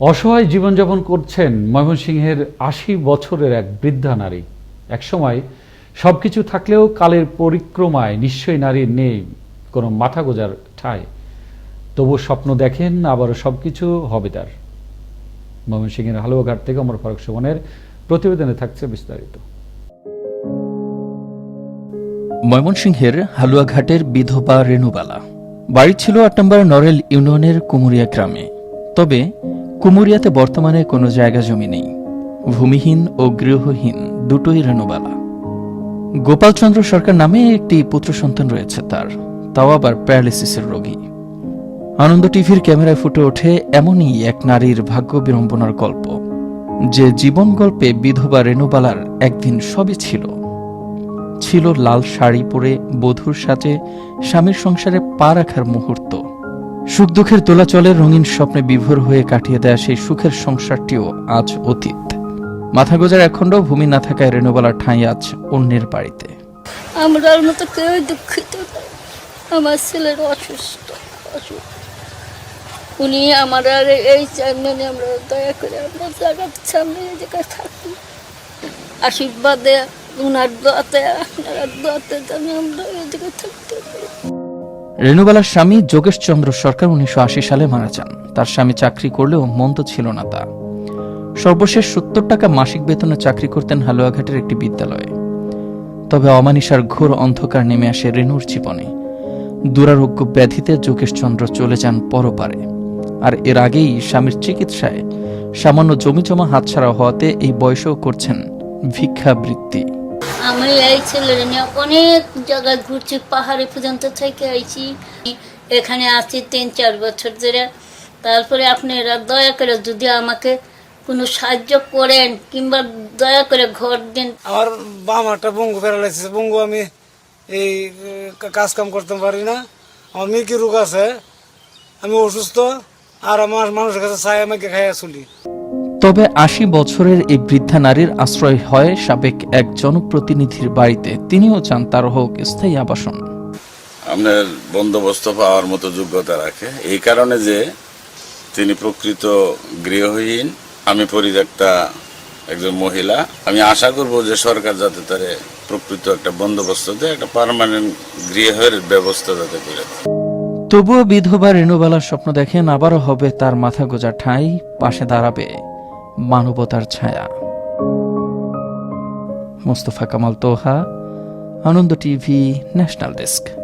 অসহায় জীবনযাপন করছেন ময়মনসিংহের আশি বছরের এক বৃদ্ধা নারী। একসময় সব কিছু থাকলেও কালের পরিক্রমায় নিশ্চয়ই নারীর নেই, কোনো মাথা গোজার ঠাঁই। তবু স্বপ্ন দেখেন আবারও সব কিছু হবে তার। ময়মনসিংহের হালুয়াঘাট থেকে অমর ফারুক সুমনের প্রতিবেদনে থাকছে বিস্তারিত। ময়মনসিংহের হালুয়াঘাটের বিধবা রেণুবালা। বাড়ি ছিল আট নম্বর নরেল ইউনিয়নের কুমুরিয়া গ্রামে। তবে কুমুরিয়াতে বর্তমানে কোনো জায়গা জমি নেই। ভূমিহীন ও গৃহহীন দুটোই রেণুবালা। গোপালচন্দ্র সরকার নামে একটি পুত্র সন্তান রয়েছে তার। তাও আবার প্যারালিসিসের রোগী। আনন্দ টিভির ক্যামেরায় ফুটে ওঠে এমনই এক নারীর ভাগ্য বিড়ম্বনার গল্প। যে জীবন গল্পে বিধবা রেণুবালার একদিন সবই ছিল। ছিল লাল শাড়ি পরে বধূর সাজে স্বামীর সংসারে পা রাখার মুহূর্ত। সুখ দুঃখের দোলাচলে রঙিন স্বপ্নে বিভোর হয়ে কাটিয়ে দেয়া সেই সুখের সংসারটিও আজ অতীত। মাথা গোজার একখণ্ড, ভূমি না থাকায় রেণুবালার ঠাঁই আজ অন্যের বাড়িতে। আমরার মতো কেউ দুঃখিত আমার ছেলের অসুস্থ উনি আমার আর এই চাইমেনে আমরা দয়া করে আমরা জায়গার সামনে জায়গায় থাকি আশীর্বাদে উনার দোয়াতে, আপনার দোয়াতে আমরা জায়গায় থাকতে পারি। রেণুবালার স্বামী যোগেশ চন্দ্র সরকার উনিশশো আশি সালে মারা যান। তার স্বামী চাকরি করলেও মন্দ ছিল না তা। সর্বশেষ সত্তর টাকা মাসিক বেতনে চাকরি করতেন হালুয়াঘাটের একটি বিদ্যালয়ে। তবে অমানিসার ঘোর অন্ধকার নেমে আসে রেণুর জীবনে। দুরারোগ্য ব্যাধিতে যোগেশচন্দ্র চলে যান পরপারে। আর এর আগেই স্বামীর চিকিৎসায় সামান্য জমি জমা হাতছাড়া হওয়াতে এই বয়সেও করছেন ভিক্ষাবৃত্তি। আমি এই ছেলের নিয়ে অনেক জায়গায় ঘুরছি, পাহাড়ে পর্যন্ত থেকে আইছি। এখানে আছি তিন, চার বছর ধরে। তারপরে আপনারা দয়া করে যদি আমাকে কোনো সাহায্য করেন, কিংবা দয়া করে ঘর দিন। আমার বাম একটা বঙ্গু প্যারালাইসিস। বঙ্গু আমি এই কা- কাজ কাম করতে পারি না। আমার মিকি রোগ আছে। আমি অসুস্থ, আর আমার মানুষের কাছে চাই আমাকে খাইয়া চলি। তবে আশি বছরের এই বৃদ্ধা নারীর আশ্রয় হয় সাবেক এক জনপ্রতিনিধির বাড়িতে। তিনিও চান তার হোক স্থায়ী আবাসন। আপনার বন্দোবস্ত পাওয়ার মতো যোগ্যতা রাখে। এই কারণে যে তিনি প্রকৃত গৃহহীন আমি পরিত্যক্তা একজন মহিলা। আমি আশা করব যে সরকার যাতে তারে প্রকৃত একটা বন্দোবস্ত দেয় একটা পার্মানেন্ট গৃহের ব্যবস্থা যাতে করে। তবুও বিধবা রেণুবালার স্বপ্ন দেখেন আবারও হবে তার মাথা গোজা ঠাঁই পাশে দাঁড়াবে। মানবতার ছায়া। Mostafa Kamal Toha Ananda TV national desk.